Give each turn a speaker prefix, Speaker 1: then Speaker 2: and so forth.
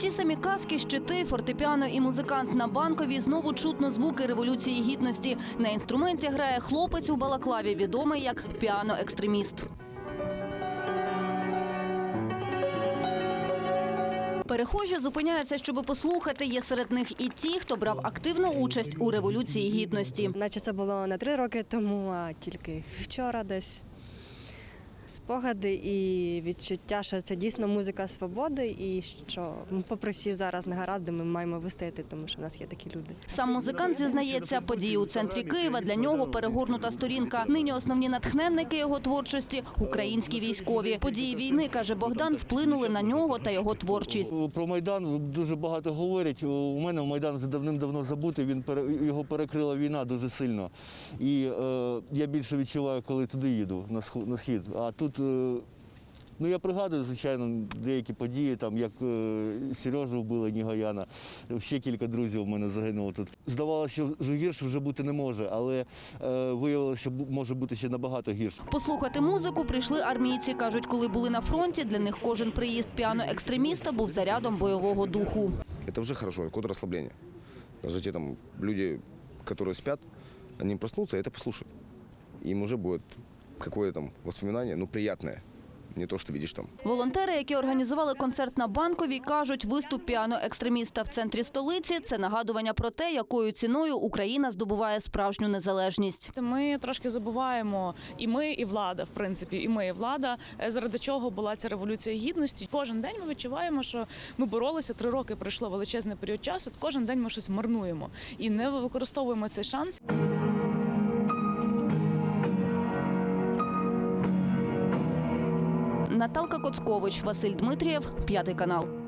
Speaker 1: Ті самі каски, щити, фортепіано і музикант на банковій знову чутно звуки революції гідності. На інструменті грає хлопець у балаклаві, відомий як піано-екстреміст. Перехожі зупиняються, щоб послухати. Є серед них і ті, хто брав активну участь у революції гідності.
Speaker 2: Наче це було не три роки тому, а тільки вчора десь. Спогади і відчуття, що це дійсно музика свободи, і що, ну, попри всі зараз негаразди, ми маємо вистояти, тому що в нас є такі люди.
Speaker 1: Сам музикант зізнається, події у центрі Києва для нього перегорнута сторінка. Нині основні натхненники його творчості українські військові. Події війни каже Богдан вплинули на нього та його творчість.
Speaker 3: Про Майдан дуже багато говорять. У мене Майдан вже давним-давно забутий, він пере- його перекрила війна дуже сильно. І е, я більше відчуваю, коли туди їду, на схід. А тут, е, ну я пригадую, звичайно, деякі події, там як е, Сережу вбили Нігаяна, ще кілька друзів у мене загинуло тут. Здавалося, що вже гірше вже бути не може, але е, виявилося, що бу- може бути ще набагато гірше.
Speaker 1: Послухати музику прийшли армійці. кажуть, коли були на фронті, для них кожен приїзд піано-екстреміста був зарядом бойового духу.
Speaker 4: Это уже хорошо, код расслабления. Даже те там люди, которые спят, они проснутся и это послушают. Им уже будет какое-то там воспоминание, ну, приятное. Не то, что видишь там.
Speaker 1: Волонтери, які організували концерт на банковій, кажуть, виступ піано-екстреміста в центрі столиці це нагадування про те, якою ціною Україна здобуває справжню незалежність.
Speaker 5: Ми трошки забуваємо, і ми, і влада, в принципі, і ми, і влада, е, заради чого була ця революція гідності. Кожен день ми відчуваємо, що ми боролися три роки. Пройшло величезний період часу. Кожен день ми щось марнуємо і не використовуємо цей шанс.
Speaker 1: Наталка Коцкович, Василь Дмитрієв, п'ятий канал.